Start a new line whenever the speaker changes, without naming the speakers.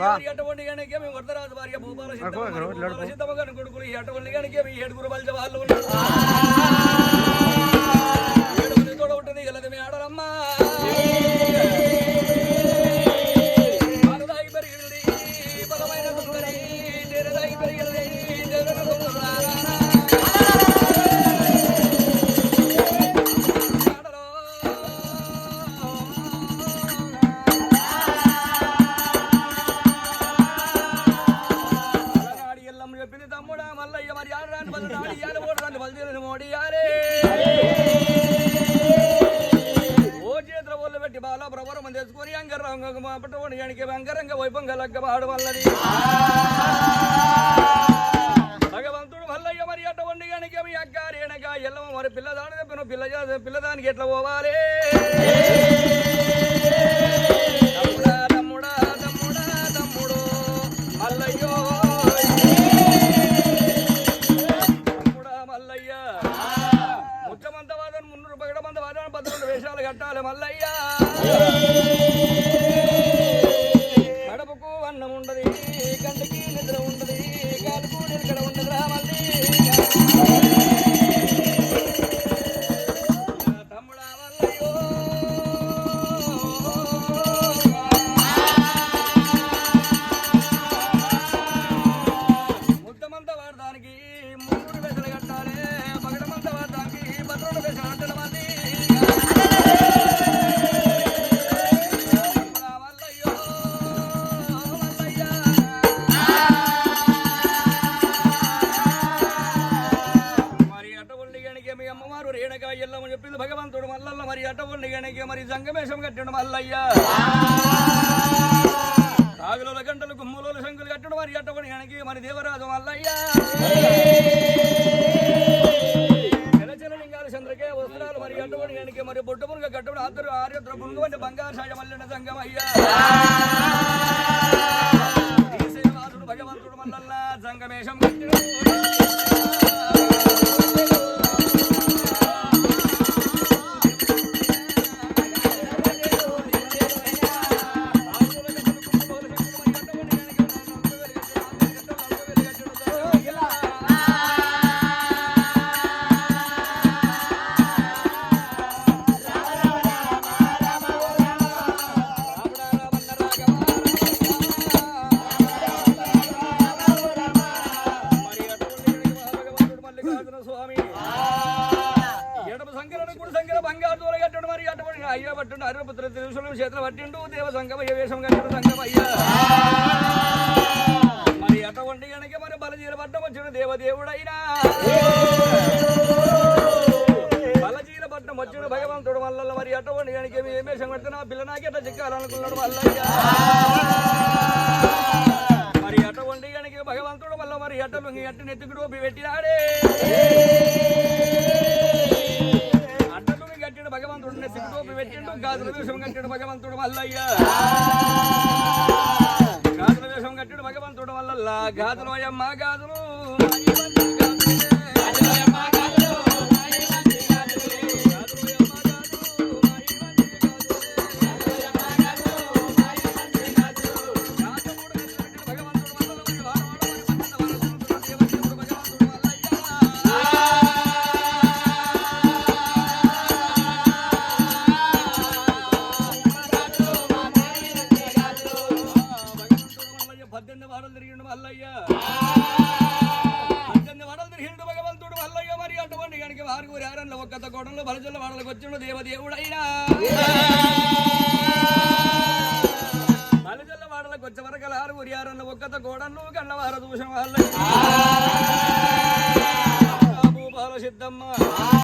వారికి అటువంటి మేము వరదరాజు వారికి భూపాల సిద్ధమ్మ సిద్ధమ్మ కొడుకులు అటువంటి వాళ్ళు వాళ్ళు ఉన్నారు పెట్టి బాల ప్రవరం తెచ్చుకొని అంగరంగ పట్టుకొని ఎనికి అంగరంగ వైపంగలగ్గ పాడు వల్లది. భగవంతుడు మల్లయ్య మరి అట్ట వండి గనికి మీ అక్క రేణక ఎల్లమ్మ మరి పిల్లదాని చెప్పిన పిల్ల చే- పిల్లదానికి ఎట్లా పోవాలి? మల్లయ్యా. చెప్పింది భగవంతుడు మల్లల్ల మరి అటవల్లి గణకి మరి సంగమేశం కట్టడం మల్లయ్య. రాగుల గంటలు గుమ్ముల శంకులు కట్టడం మరి అటవల్లి గణకి మరి దేవరాజు మల్లయ్య. జలచరలింగాల చంద్రకే వస్త్రాలు మరి అటువంటి గణికి మరి బొడ్డమునుగా కట్టడం ఆద్దరు ఆర్యద్ర పుంగు వంటి బంగారు సాయ మల్లిన సంగమయ్య. అయ్యా పట్టుండు అరపుత్ర త్రిశూలం చేతులు పట్టిండు దేవ సంగమయ్య వేషం కట్టడు సంగమయ్య మరి అటువంటి కనుక మరి బలజీల పట్టం వచ్చిన దేవదేవుడైనా. బలజీల పట్టం వచ్చిన భగవంతుడు వల్ల మరి అటువంటి గనక ఏ వేషం కడుతున్నా పిల్ల నాకెట్లా చిక్కాలనుకున్నాడు వల్లయ్య. మరి అటువంటి కనుక భగవంతుడు వల్ల మరి అట్టలు అట్టు నెత్తుకుడు పెట్టినాడే. గాజుల వేషం కట్టిన భగవంతుడు మల్లయ్య గాజుల వేషం కట్టిన భగవంతుడు వల్ల గాజులు అయ్యమ్మ గాజులు. భగవంతుడు మరి అటువంటి కనుక వారికి ఊరి ఆరంలో ఒక్క కోటంలో బలజల్ల వాడలకు వచ్చిన దేవదేవుడైనా. బలజల్ల వాడలకు వచ్చే వరకు ఆరు ఊరి ఆరంలో ఒక్కత కోడన్ను కన్నవార దూషం వాళ్ళ భూపాల సిద్ధమ్మ.